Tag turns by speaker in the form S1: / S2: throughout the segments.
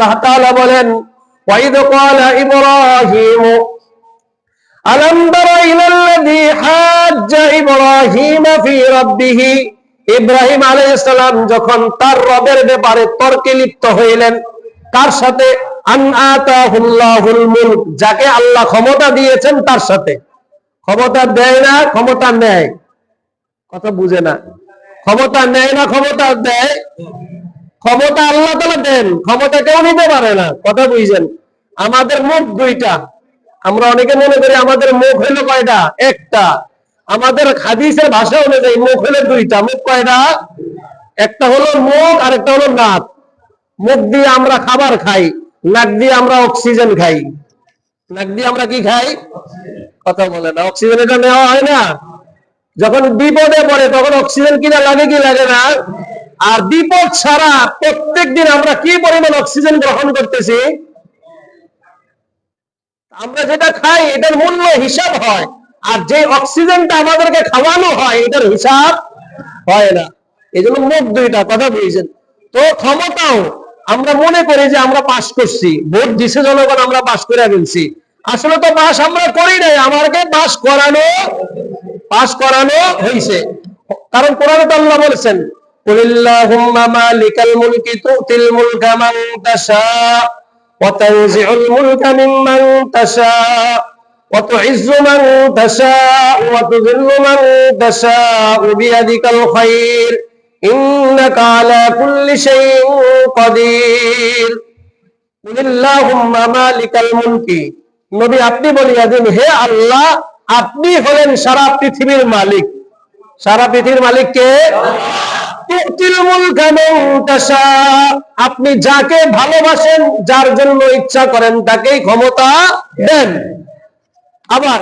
S1: আল্লাহ তাআলা বলেন, ওয়াইদ ক্বালা ইব্রাহিম, আলম তারা ইব্রাহিম ফি রাব্বিহি? ইব্রাহিম আলাইহিস সালাম যখন তার রবের ব্যাপারে তর্কে লিপ্ত হইলেন, তার সাথে, আন আতাহুল্লাহুল মুলক যাকে আল্লাহ ক্ষমতা দিয়েছেন তার সাথে। ক্ষমতা দেয় না, ক্ষমতা নেয়। কথা বুঝে না। ক্ষমতা নেয় না, ক্ষমতা দেয়। ক্ষমতা আল্লাহ তালা দেন, ক্ষমতা কেউ নিতে পারে না, কথা বুঝছেন আমাদের মুখ দুইটা। আমরা অনেকে মনে করি আমাদের মুখ হইল কয়টা? একটা। আমাদের হাদিসের ভাষা অনুযায়ী মুখ হলো দুইটা। মুখ কয়টা? একটা হলো মুখ আর একটা হলো নাক মুখ দিয়ে আমরা খাবার খাই, নাক দিয়ে আমরা অক্সিজেন খাই। নাক দিয়ে আমরা কি খাই? কথা বলে না। অক্সিজেন এটা নেওয়া হয় না। যখন বিপদে পড়ে, তখন অক্সিজেন কিনা লাগে কি লাগে না? আর বিপদ ছাড়া প্রত্যেক দিন আমরা কি পরিমাণ অক্সিজেন গ্রহণ করতেছি? আমরা যেটা খাই, এটার মূল্য হিসাব হয়। আর যে অক্সিজেনটা আমাদেরকে খাওয়ানো হয়, এটার হিসাব হয় না। এই জন্য মুখ দুইটা কথা বুঝেছেন তো ক্ষমতাও আমরা মনে করি যে আমরা পাশ করছি। ভোট দিছে জনগণ, আমরা পাশ করে ফেলছি। আসলে তো পাশ আমরা করি নাই, আমাকে পাশ করানো পাশ করানো হয়েছে কারণ কোরআনে আল্লাহ বলেছেন মালিকাল মুলকি তুতিল মুলকা মান তাশা ওয়া তানজিউল মুলকা মিম্মান তাশা ওয়া তুইজ্জু মান তাশা ওয়া তুযিল্লু মান তাশা বিয়াদিকাল খায়র ইন্নাকা আলা কুল্লি শাইইন কাদির কুলিল্লাহুম্মা মালিকাল মুলকি নবী আপনি বলিয়া দিন, হে আল্লাহ, আপনি হলেন সারা পৃথিবীর মালিক সারা পৃথিবীর মালিক কে তাশা। আপনি যাকে ভালোবাসেন, যার জন্য ইচ্ছা করেন, তাকেই ক্ষমতা দেন। আবার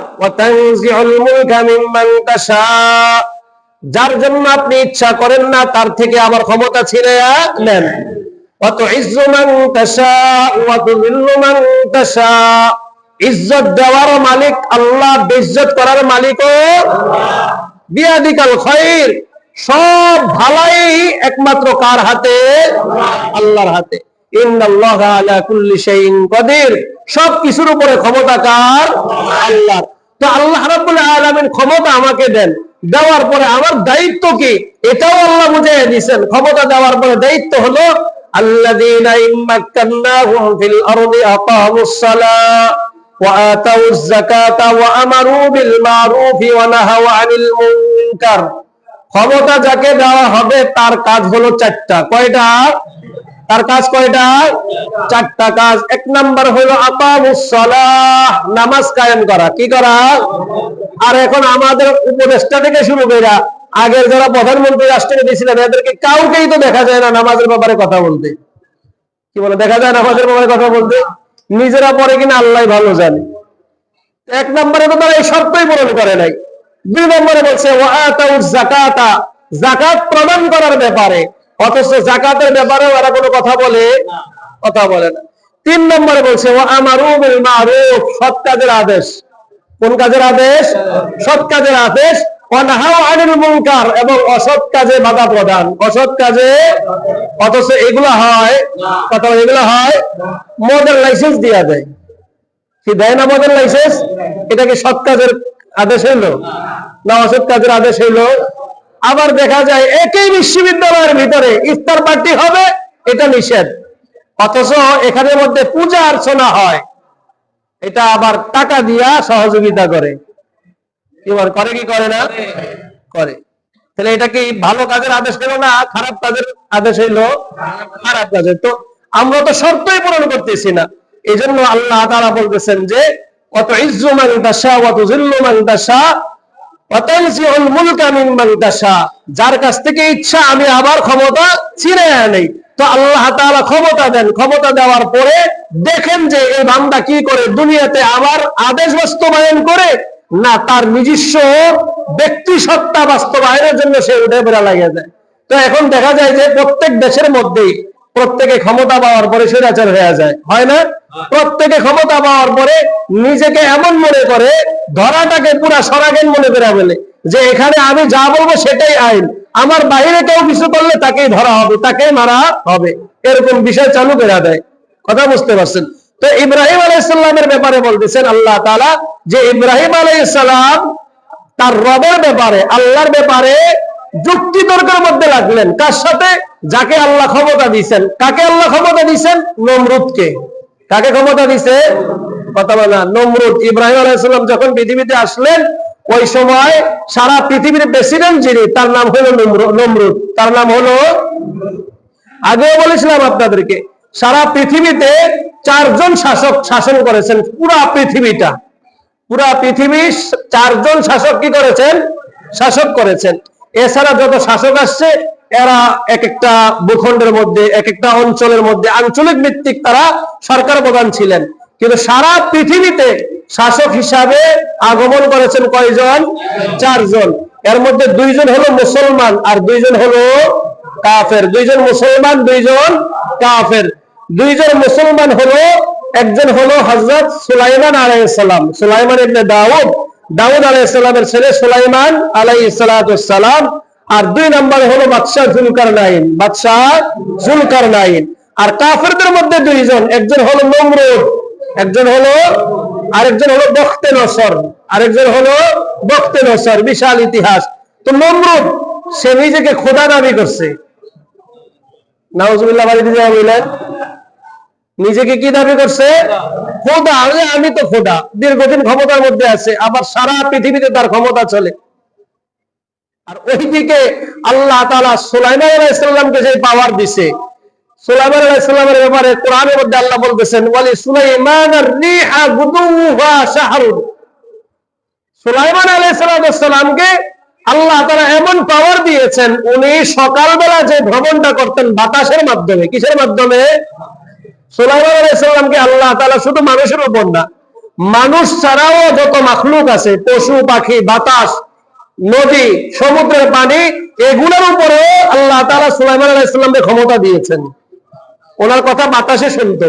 S1: যার জন্য আপনি ইচ্ছা করেন না, তার থেকে আবার ক্ষমতা ছেড়ে নেন। ইজ্জত দেওয়ার মালিক আল্লাহ, বেজ্জত করার মালিকও বিয়াদিকাল খৈর। সব ভালাই একমাত্র কার হাতে? আল্লাহর হাতে। সব কিছুর উপরে ক্ষমতা কার? আল্লাহ তো আল্লাহ রাবুল ক্ষমতা আমাকে দেন। দেওয়ার পরে আমার দায়িত্ব কি? এটাও আল্লাহ বুঝে দিচ্ছেন ক্ষমতা দেওয়ার পরে দায়িত্ব হলো আল্লাহ ক্ষমতা যাকে দেওয়া হবে তার কাজ হলো চারটা। কয়টা? তার কাজ কয়টা? চারটা কাজ। এক নাম্বার হলো আকামুসসালাহ নামাজ কায়েম করা। কি করা? আর এখন আমাদের উপদেষ্টা থেকে শুরু করে আগের যারা প্রধানমন্ত্রী, রাষ্ট্রপতি ছিলেন, এদেরকে কাউকেই তো দেখা যায় না নামাজের ব্যাপারে কথা বলতে। কি বলে, দেখা যায় নামাজের ব্যাপারে কথা বলতে? নিজেরা পরে কিনা আল্লাহ ভালো জানে। এক নম্বরে তো তারা এই শর্তই পূরণ করে নাই। দুই নম্বরে বলছে জাকাতা জাকাত প্রদান করার ব্যাপারে। অথচ জাকাতের ব্যাপারে ওরা কোনো কথা বলে কথা বলে না। তিন নম্বরে বলছে ও আমার মারুফ সৎ কাজের আদেশ। কোন কাজের আদেশ? সৎ কাজের আদেশ। এবং অসৎ কাজে বাধা প্রদান। অসৎ কাজে অথচ এগুলো হয়। কথা এগুলো হয় মদের লাইসেন্স দিয়া দেয়। কি দেয় না মদের লাইসেন্স এটা কি সৎ কাজের আদেশ হইল। না অসৎ কাজের আদেশ হইল? আবার দেখা যায় একই বিশ্ববিদ্যালয়ের ভিতরে ইফতার পার্টি হবে, এটা নিষেধ। অথচ এখানের মধ্যে পূজা অর্চনা হয়। এটা আবার টাকা দিয়া সহযোগিতা করে। কি করে কি করে না? করে। তাহলে এটা কি ভালো কাজের আদেশ হলো না খারাপ কাজের আদেশ হইল? খারাপ কাজের। তো আমরা তো শর্তই পূরণ করতেছি না। এই জন্য আল্লাহ তারা বলতেছেন যে ইজ্জু মান দাসা অত জিল্লু মান দাসা অতনসিউল মুলকা মিম্মান যার কাছ থেকে ইচ্ছা আমি আবার ক্ষমতা ছিঁড়ে আনি। তো আল্লাহ তাআলা ক্ষমতা দেন। ক্ষমতা দেওয়ার পরে দেখেন যে এই বান্দা কি করে দুনিয়াতে আবার আদেশ বাস্তবায়ন করে, না তার নিজস্ব ব্যক্তি সত্তা বাস্তবায়নের জন্য সে উঠে বেড়া লাগে যায় তো এখন দেখা যায় যে প্রত্যেক দেশের মধ্যেই প্রত্যেকে ক্ষমতা পাওয়ার পরে স্বৈরাচার হয়ে যায়। হয় না? প্রত্যেকে ক্ষমতা পাওয়ার পরে নিজেকে এমন মনে করে, ধরাটাকে পুরা সরাগেন মনে করে বলে যে এখানে আমি যা বলব সেটাই আইন। আমার বাইরে কেউ কিছু করলে তাকেই ধরা হবে, তাকেই মারা হবে। এরকম বিষয় চালু করে দেয়। কথা বুঝতে পারছেন? তো ইব্রাহিম আলাইসাল্লামের ব্যাপারে বলতেছেন, আল্লাহ তালা যে ইব্রাহিম আলাইসাল্লাম তার রবের ব্যাপারে, আল্লাহর ব্যাপারে যুক্তি তর্কের মধ্যে লাগলেন। কার সাথে? যাকে আল্লাহ ক্ষমতা দিছেন কাকে আল্লাহ ক্ষমতা দিছেন নমরুদকে। কাকে ক্ষমতা দিছে? কথা বলা নমরুদ ইব্রাহিম আলাইসাল্লাম যখন পৃথিবীতে আসলেন, ওই সময় সারা পৃথিবীর প্রেসিডেন্ট যিনি, তার নাম হলো নমরু- নমরুদ। তার নাম হলো? আগেও বলেছিলাম আপনাদেরকে, সারা পৃথিবীতে চারজন শাসক শাসন করেছেন, পুরা পৃথিবীটা। পুরা পৃথিবী চারজন শাসক কি করেছেন? শাসক করেছেন। এছাড়া যত শাসক আসছে এরা এক একটা ভূখণ্ডের মধ্যে এক একটা অঞ্চলের মধ্যে আঞ্চলিক ভিত্তিক তারা সরকার প্রধান ছিলেন। কিন্তু সারা পৃথিবীতে শাসক হিসাবে আগমন করেছেন কয়জন? চারজন। এর মধ্যে দুইজন হলো মুসলমান আর দুইজন হলো কাফের। দুইজন মুসলমান, দুইজন কাফের। দুইজন মুসলমান হলো, একজন হলো হজরত সুলাইমান আলাইসালাম সুলাইমান ইবনে দাউদ। দাউদ আলাইসালামের ছেলে সুলাইমান আলাইসালাম আর দুই নম্বরে হলো বাদশাহ জুলকার নাইন, বাদশাহ জুলকার নাইন। আর কাফেরদের মধ্যে দুইজন, একজন হলো নমরুদ, একজন হলো, আরেকজন হলো বখতে নসর, আরেকজন হলো বখতে নসর, বিশাল ইতিহাস। তো নমরুদ, সে নিজেকে খোদা দাবি করছে। নিজেকে কি দাবি করছে? খোদা। আমি তো খোদা। দীর্ঘদিন ক্ষমতার মধ্যে আছে, আবার সারা পৃথিবীতে তার ক্ষমতা চলে। আর ওইদিকে আল্লাহ তালা সুলাইমান আলাইহিসসালামকে যে পাওয়ার দিছে, সুলাইমান আলাইহিসসালামের ব্যাপারে কোরআনের মধ্যে আল্লাহ বলতেছেন সুলাইমান আলাইহিসসালামকে আল্লাহ তাআলা এমন পাওয়ার দিয়েছেন, উনি সকালবেলা যে ভ্রমণটা করতেন বাতাসের মাধ্যমে, কিসের মাধ্যমে? সুলাইমান আলাইহিসসালামকে আল্লাহ তাআলা শুধু মানুষের উপর না, মানুষ ছাড়াও যত মাখলুক আছে, পশু, পাখি, বাতাস নদী, সমুদ্রের পানি, এগুলোর উপরে আল্লাহ তাআলা সুলাইমান আলাইহিসসালামকে ক্ষমতা দিয়েছেন। ওনার কথা বাতাসে শুনতো,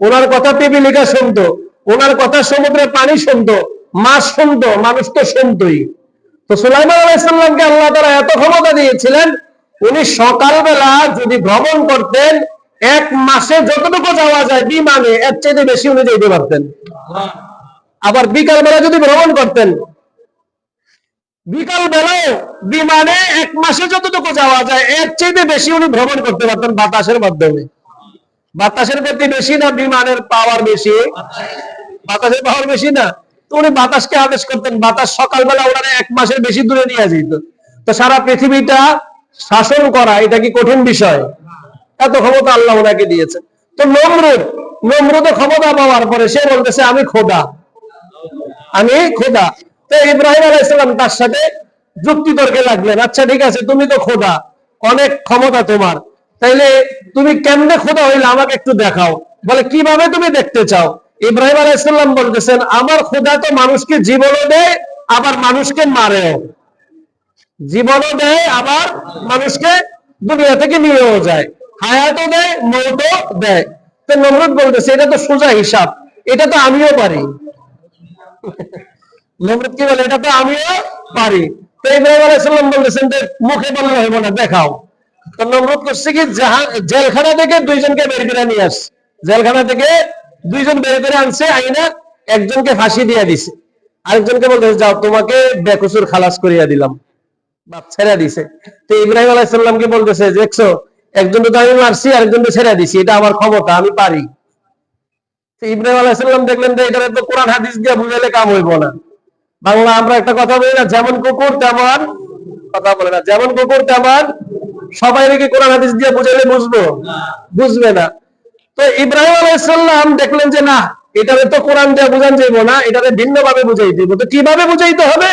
S1: ওনার কথা পিপিলিকা শুনতো, ওনার কথা সমুদ্রের পানি শুনতো, মাছ শুনতো, মানুষ তো শুনতোই। তো সুলাইমান আলাইহিসসালামকে আল্লাহ তাআলা এত ক্ষমতা দিয়েছিলেন, উনি সকালবেলা যদি ভ্রমণ করতেন, এক মাসে যতটুকু যাওয়া যায় বিমানে, এর চাইতে বেশি উনি যেতে পারতেন। আবার বিকালবেলা যদি ভ্রমণ করতেন বিকাল বেলায় বিমানে এক মাসে যতটুকু যাওয়া যায়, এর চাইতে বেশি উনি ভ্রমণ করতে পারতেন বাতাসের মাধ্যমে। বাতাসের গতি বেশি না, বিমানের পাওয়ার বেশি? বাতাসের পাওয়ার বেশি না? তো উনি বাতাসকে আদেশ করতেন, বাতাস সকালবেলা ওনারা এক মাসের বেশি দূরে নিয়ে যেত। তো সারা পৃথিবীটা শাসন করা, এটা কি কঠিন বিষয়? এত ক্ষমতা আল্লাহ ওনাকে দিয়েছে তো নমরুদ নমরুদ ক্ষমতা পাওয়ার পরে সে বলতেছে, আমি খোদা। আমি খোদা। তো ইব্রাহিম আলাইসালাম তার সাথে যুক্তি তর্কে লাগলেন। আচ্ছা ঠিক আছে, তুমি তো খোদা, অনেক ক্ষমতা তোমার। তাইলে তুমি কেমনে খোদা হইলে আমাকে একটু দেখাও। বলে, কীভাবে তুমি দেখতে চাও? ইব্রাহিম আলাইসাল্লাম বলতেছেন, আমার খোদা তো মানুষকে জীবনও দেয়, আবার মানুষকে মারেও। জীবনও দেয়, আবার মানুষকে দুনিয়া থেকে নিয়েও যায়। হায়াতও দেয়, মৌতও দেয়। তো নমরুদ বলতেছে, এটা তো সোজা হিসাব, এটা তো আমিও পারি। নমরুদ কি বলে? এটা তো আমিও পারি। তো ইব্রাহিম বলতেছেন যে মুখে বললে হইব না, দেখাও। তো নমরুদ করছে কি জেলখানা থেকে দুইজনকে বের করে নিয়ে আসছে। জেলখানা থেকে দুইজন বের করে আনছে, আইনা একজনকে ফাঁসি দিয়ে দিছে। আরেকজনকে বলতেছে, যাও, তোমাকে বেকসুর খালাস করিয়া দিলাম। বাপ ছেড়ে দিছে। তো ইব্রাহিম আলাইসাল্লামকে বলতেছে, দেখছ, একজন তো আমি মারছি, আরেকজন তো ছেড়ে দিছি। এটা আমার ক্ষমতা, আমি পারি। ইব্রাহিম আলাইসাল্লাম দেখলেন যে এটা তো কোরআন হাদিস দিয়ে বুঝাইলে কাম হইব না। বাংলা আমরা একটা কথা বলি না, যেমন কুকুর, তেমন কথা বলে না। যেমন কুকুর, তেমন সবাই কি কোরআন, হাদিস দিয়ে বুঝাইলে বুঝব? বুঝবে না। তো ইব্রাহিম আলাইসাল্লাম দেখলেন যে, না, এটারে তো কোরআন দিয়ে বুঝান যাইব না, এটারে ভিন্ন ভাবে বুঝাই দিব। তো কীভাবে বুঝাইতে হবে?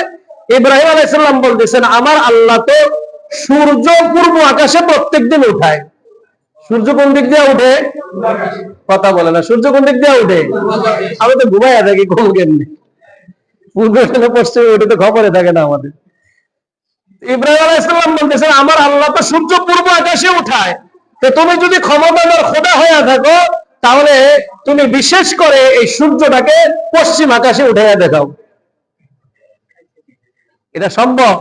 S1: ইব্রাহিম আলাইসাল্লাম বলতেছেন, আমার আল্লাহ তো সূর্য পূর্ব আকাশে প্রত্যেকদিন উঠায়। সূর্য কোন দিক দিয়ে উঠে? কথা বলে না। সূর্য কোন দিক দিয়ে উঠে? আমি তো ঘুমাইয়া থাকি কোন কেমনি? পূর্ব কেন পশ্চিমে উঠে তো খবরে থাকে না আমাদের। ইব্রাহিম আলাইসাল্লাম বলতেছেন আমার আল্লাহ তো সূর্য পূর্ব আকাশে উঠায়। তো তুমি যদি ক্ষমতার খোদা হয়ে থাকো তাহলে তুমি বিশেষ করে এই সূর্যটাকে পশ্চিম আকাশে উঠাইয়া দেখাও। এটা সম্ভব?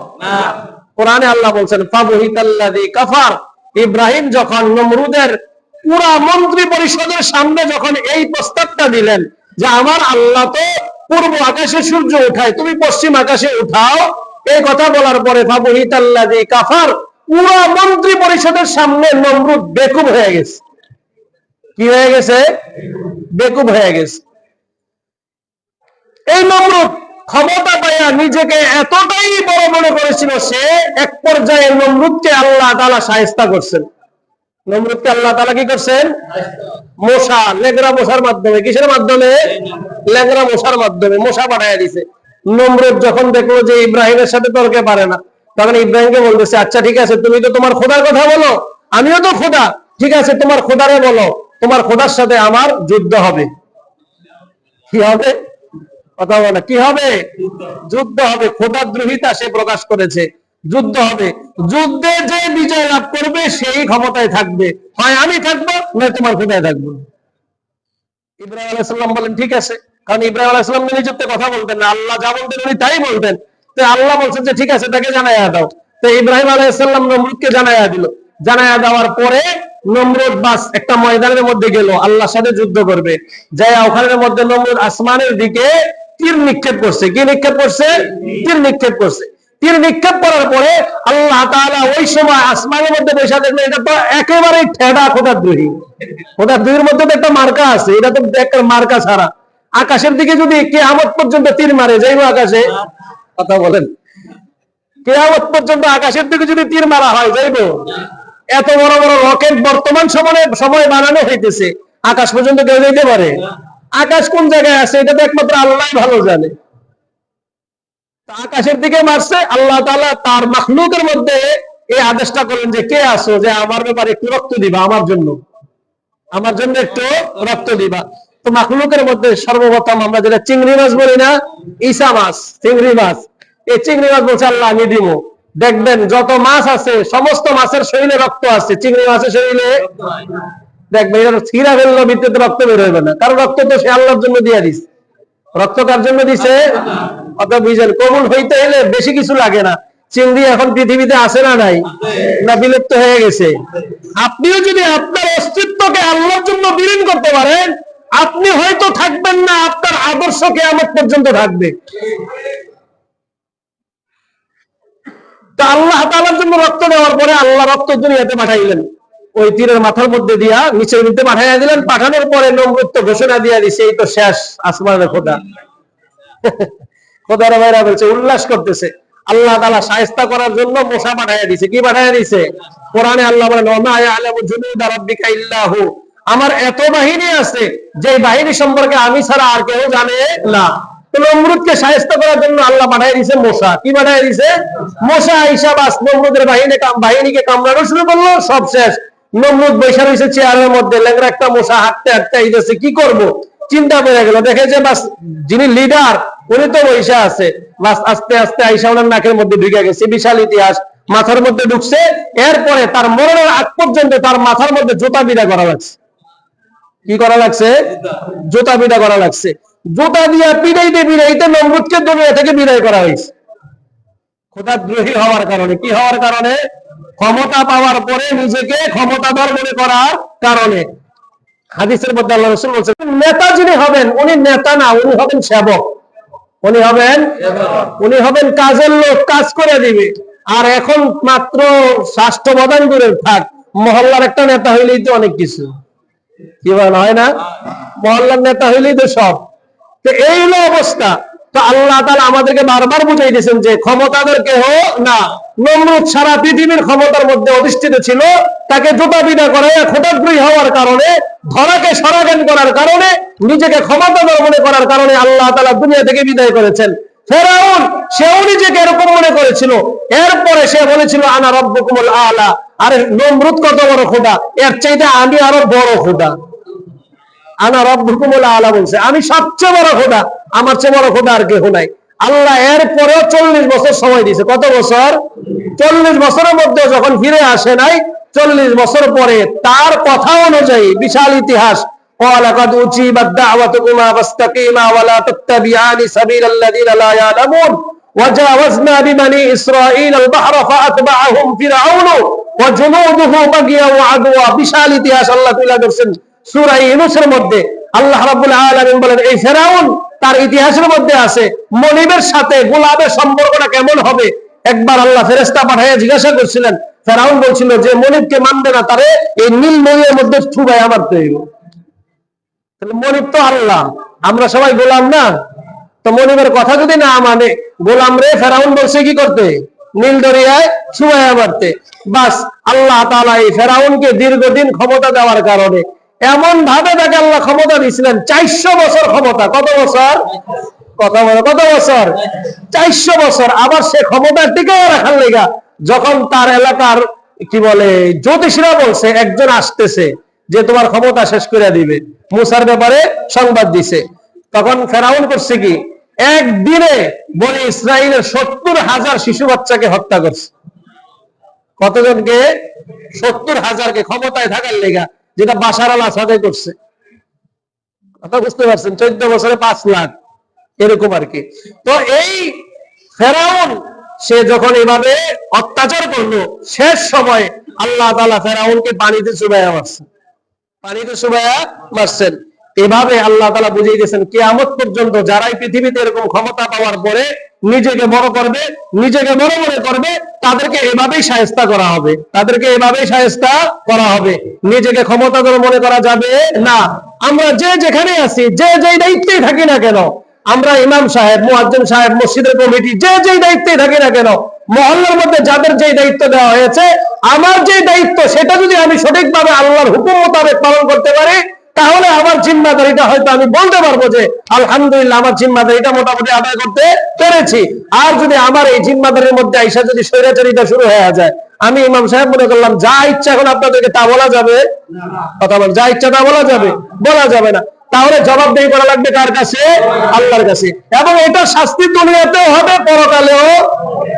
S1: কোরআনে আল্লাহ বলছেন কাফার। ইব্রাহিম যখন নমরুদের পুরা মন্ত্রী পরিষদের সামনে যখন এই প্রস্তাবটা দিলেন যে আমার আল্লাহ তো পূর্ব আকাশে সূর্য উঠায়, তুমি পশ্চিম আকাশে উঠাও। এই কথা বলার পরে কাফার পুরা মন্ত্রী পরিষদের সামনে নমরুদ বেকুব হয়ে গেছে। কি হয়ে গেছে? বেকুব হয়ে গেছে। এই নমরুদ ক্ষমতা পাইয়া নিজেকে এতটাই বড় মনে করেছিল সে, এক পর্যায়ে নমরুদকে আল্লাহ তালা সাহেস্তা করছেন। নমরুদকে আল্লাহ তালা কি করছেন? মশা লেগরা মশার মাধ্যমে, কিসের মাধ্যমে? লেগরা মশার মাধ্যমে, মশা পাঠাইয়া দিছে। নমরুদ যখন দেখল যে ইব্রাহিমের সাথে তর্কে পারে না, তখন ইব্রাহিমকে বলতেছে আচ্ছা ঠিক আছে, তুমি তো তোমার খোদার কথা বলো, আমিও তো খোদা। ঠিক আছে, তোমার খোদারে বলো, তোমার খোদার সাথে আমার যুদ্ধ হবে। কি হবে? কথা বলে কি হবে? যুদ্ধ হবে। খোদার দ্রোহিতা সে প্রকাশ করেছে। যুদ্ধ হবে। যুদ্ধে যে বিজয় লাভ করবে, সেই ক্ষমতায় থাকবে। হয় আমি থাকব নয় তোমার খোদায় থাকব। ইব্রাহিম আলাইসাল্লাম বলেন, ঠিক আছে। কারণ ইব্রাহিম আলাইসাল্লাম নিজের কথা বলতেন না। আল্লাহ যা বলতেন উনি তাই বলতেন। তো আল্লাহ বলছেন যে, ঠিক আছে, তাকে জানাইয়া দাও। তো ইব্রাহিম আলাইসাল্লাম নমরুদকে জানাইয়া দিল। জানাইয়া দেওয়ার পরে নমরুদ বাস একটা ময়দানের মধ্যে গেল। আল্লাহর সাথে যুদ্ধ করবে। যাই ওখানের মধ্যে নমরুদ আসমানের দিকে তীর নিক্ষেপ করছে। কি নিক্ষেপ করছে? তীর নিক্ষেপ করছে। তীর নিক্ষেপ করার পরে আল্লাহ তাআলা ওই সময় আসমানের মধ্যে বসে দেখলেন, এটা তো একেবারে ঠেডা খোদাদ্রোহী খোদাদ্রোহীর মধ্যে তো একটা মার্কা আছে, এটা তো একটা মার্কা ছাড়া। আকাশের দিকে যদি কেয়ামত পর্যন্ত তীর মারে যাইব আকাশে, কথা বলেন। কেয়ামত পর্যন্ত আকাশের দিকে যদি তীর মারা হয় যাইব এত বড় বড় রকেট বর্তমান সময়ে, সময় বানানো হইতেছে। আকাশ পর্যন্ত কেউ যেতে পারে? আকাশ কোন জায়গায় আছে, এটা তো একমাত্র আল্লাহ ভালো জানে। আকাশের দিকে মারছে, আল্লাহ তাআলা তার মাখলুকের মধ্যে এই আদেশটা করলেন যে, কে আসো যে আমার ব্যাপারে একটু রক্ত দিবা আমার জন্য? আমার জন্য একটু রক্ত দিবা। তো মাখলুকের মধ্যে সর্বপ্রথম আমরা যেটা চিংড়ি মাছ বলি না ইসা মাছ, চিংড়ি মাছ। এই চিংড়ি মাছ বলছে, আল্লাহ, আমি দিব। দেখবেন যত মাছ আছে, সমস্ত মাছের শরীরে রক্ত আছে। চিংড়ি মাছের শরীরে দেখবেন, এটা ছিঁড়া ফেলল ভিত্তিতে রক্ত বের হবে না। কারণ রক্ত তো সে আল্লাহর জন্য দিয়ে দিস রক্ত কার জন্য দিছে? অত বুঝেন কবুল হইতে হলে বেশি কিছু লাগে না। চিংড়ি এখন পৃথিবীতে আছে না নাই? না বিলুপ্ত হয়ে গেছে। আপনিও যদি আপনার অস্তিত্বকে আল্লাহর জন্য বিলীন করতে পারেন, আপনি হয়তো থাকবেন না, আপনার আদর্শকে কেয়ামত পর্যন্ত থাকবে। তা আল্লাহ তাআলার জন্য রক্ত দেওয়ার পরে আল্লাহ রক্ত দুনিয়াতে পাঠাইলেন। ওই তীরের মাথার মধ্যে দিয়া নিচের মধ্যে পাঠাইয়া দিলেন। পাঠানোর পরে নমরুদ ঘোষণা দিয়া দিছে, এই তো শেষ, আসমানের খোদা। খোদার ভাইরা বলছে, উল্লাস করতেছে। আল্লাহ তাআলা শায়েস্তা করার জন্য মশা পাঠাইয়া দিছে। কি পাঠাইয়া দিছে? কোরআনে আল্লাহ বলেন আমার এত বাহিনী আছে যে বাহিনী সম্পর্কে আমি ছাড়া আর কেউ জানে না। নমরুদকে সাহায্য করার জন্য আল্লাহ পাঠাই দিছে মশা। কি পাঠাই দিছে? মশা হিসাব আস নমরুদের বাহিনী বাহিনীকে কামড়ানো শুরু করল, সব শেষ। নমরুদ বৈশা রয়েছে চেয়ারের মধ্যে লেগরা একটা মশা হাঁটতে হাঁটতে আইতেছে, কি করব? চিন্তা করে গেল, দেখে যে বাস, যিনি লিডার উনি তো বৈশা আছে। বাস আস্তে আস্তে আইসা ওনার নাকের মধ্যে ঢুকে গেছে, বিশাল ইতিহাস। মাথার মধ্যে ঢুকছে, এরপরে তার মরণের আগ পর্যন্ত তার মাথার মধ্যে জুতা বিদা করা লাগছে। কি করা লাগছে? জুতা বিদা করা লাগছে। জুতা দিয়া পিড়াইতে পিড়াইতে নমরুদকে দুনিয়া থেকে বিদায় করা হয়েছে। খোদাদ্রোহী হওয়ার কারণে, কি হওয়ার কারণে? ক্ষমতা পাওয়ার পরে নিজেকে ক্ষমতাধর মনে করার কারণে। হাদিসের মধ্যে আল্লাহ রসুল বলছেন নেতা যিনি হবেন, উনি নেতা না, উনি হবেন সেবক। উনি হবেন উনি হবেন কাজের লোক, কাজ করে দিবে। আর এখন মাত্র স্বাস্থ্য প্রদান করে থাক মহল্লার একটা নেতা হইলেই তো অনেক কিছু। কি বলেন, হয় না? মহল্লার নেতা হইলেই তো সব। তো এই হলো অবস্থা। তো আল্লাহ তালা আমাদেরকে বারবার বুঝাই দিয়েছেন যে ক্ষমতাদের কেহ না। নমরুদ সারা পৃথিবীর ক্ষমতার মধ্যে অধিষ্ঠিত ছিল, তাকে জোতা বিদা করে খোটাগ্রহী হওয়ার কারণে, ধরাকে সরাগান করার কারণে, নিজেকে ক্ষমতাধর মনে করার কারণে আল্লাহ তালা দুনিয়া থেকে বিদায় করেছেন। ফেরাউন, সেও নিজেকে এরকম মনে করেছিল। এরপরে সে বলেছিল, আনা আলা। আরে নমরুদ কত বড় খোদা এর চাইতে আমি আরও বড় খোদা আনা রব্বুকুমুল আলা বলছে। আমি সবচেয়ে বড় খোদা আমার চেয়ে বড় খোদা আর কেউ নাই আল্লাহ এর পরেও চল্লিশ বছর সময় দিয়েছে কত বছর চল্লিশ বছরের মধ্যে যখন ফিরে আসে নাই চল্লিশ বছর পরে তার কথা অনুযায়ী বিশাল ইতিহাস قال قد أجيبت دعوتكما فاستقيما ولا تتبعان سبيل الذين لا يعلمون وجاوزنا ببني إسرائيل البحر فأتبعهم فرعون ও জুনুদুহু বাগিয়া ওয়া আদওয়া বিশাল ইতিহাস আল্লাহ তুলে ধরছেন সূরা ইউনূসের মধ্যে আল্লাহ রাব্বুল আলামিন বলেন এই ফেরাউন তার ইতিহাসের মধ্যে আছে, মনিবের সাথে গোলাপের সম্পর্কটা কেমন হবে? একবার আল্লাহ ফেরেশতা পাঠাইয়া জিজ্ঞাসা করছিলেন, ফেরাউন বলছিল যে, মনিবকে মানবে না তারে, এই নীল নদীর মধ্যে ঠুবাই আমার তৈরি তাহলে মনিব তো আল্লাহ, আমরা সবাই গোলাম না? তো মনিবের কথা যদি না মানে গোলাম রে, ফেরাউন বলছে কি করতে? নীল দরিয়ায় ছুঁয়া মারতে বাস, আল্লাহ তালা এই ফেরাউনকে দীর্ঘদিন ক্ষমতা দেওয়ার কারণে এমন ভাবে তাকে আল্লাহ ক্ষমতা দিয়েছিলেন, চারশো বছর ক্ষমতা। কত বছর? কত বছর কত বছর? চারশো বছর। আবার সে ক্ষমতা টিকে রাখার লেগা। যখন তার এলাকার, কি বলে, জ্যোতিষীরা বলছে, একজন আসতেছে যে তোমার ক্ষমতা শেষ করে দিবে। মুসার ব্যাপারে সংবাদ দিছে। তখন ফেরাউন করছে কি, একদিনে বনে ইসরায়েলের সত্তর হাজার শিশু বাচ্চাকে হত্যা করছে। কতজনকে? সত্তর হাজারকে ক্ষমতায় থাকার লেগা। যেটা বাসার আল আসাদে করছে। কথা বুঝতে পারছেন? চোদ্দ বছরে পাঁচ লাখ, এরকম আর কি। তো এই ফেরাউন, সে যখন এভাবে অত্যাচার করল, শেষ সময় আল্লাহ তালা ফেরাউনকে পানিতে চুবাইয়া মারছেন পানিতে চুবাইয়া মারছেন। এভাবে আল্লাহ তালা বুঝিয়ে দিয়েছেন, কেয়ামত পর্যন্ত যারাই পৃথিবীতে এরকম ক্ষমতা পাওয়ার পরে নিজেকে বড় করবে, নিজেকে বড় মনে করবে, তাদেরকে এভাবেই সাহেস্তা করা হবে। তাদেরকে এভাবেই সাহেস্তা করা হবে। নিজেকে ক্ষমতাধর মনে করা যাবে না। আমরা যে যেখানে আছি, যে যেই দায়িত্বে থাকি না কেন, আমরা ইমাম সাহেব, মুয়াজ্জিম সাহেব, মসজিদের কমিটি, যে যেই দায়িত্বে থাকি না কেন, মহল্লার মধ্যে যাদের যেই দায়িত্ব দেওয়া হয়েছে, আমার যে দায়িত্ব, সেটা যদি আমি সঠিকভাবে আল্লাহর হুকুম মোতাবেক পালন করতে পারি তাহলে আমার জিম্মাদারিটা হয়তো আমি বলতে পারব যে, আলহামদুলিল্লাহ আমার জিম্মাদারিটা মোটামুটি আদায় করতে পেরেছি। আর যদি আমার এই জিম্মাদারির মধ্যে আইসা যদি স্বৈরাচারিতা শুরু হয়ে যায়, আমি ইমাম সাহেব মনে করলাম, যা ইচ্ছা এখন আপনাদেরকে তা বলা যাবে। কথা বল, যা ইচ্ছা তা বলা যাবে। বলা যাবে না। তাহলে জবাবদেহি করা লাগবে কার কাছে? আল্লাহর কাছে। এবং এটা শাস্তি দুনিয়াতেও হবে, পরকালেও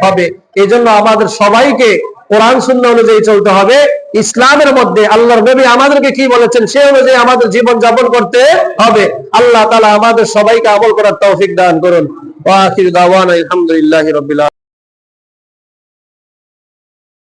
S1: হবে। এই আমাদের সবাইকে কোরআন শূন্য অনুযায়ী চলতে হবে। ইসলামের মধ্যে আল্লাহর নবী আমাদেরকে কি বলেছেন? সে অনুযায়ী আমাদের জীবন যাপন করতে হবে। আল্লাহ তালা আমাদের সবাইকে আমল করার তৌফিক দান করুন। আলহামদুলিল্লাহ আলামিন।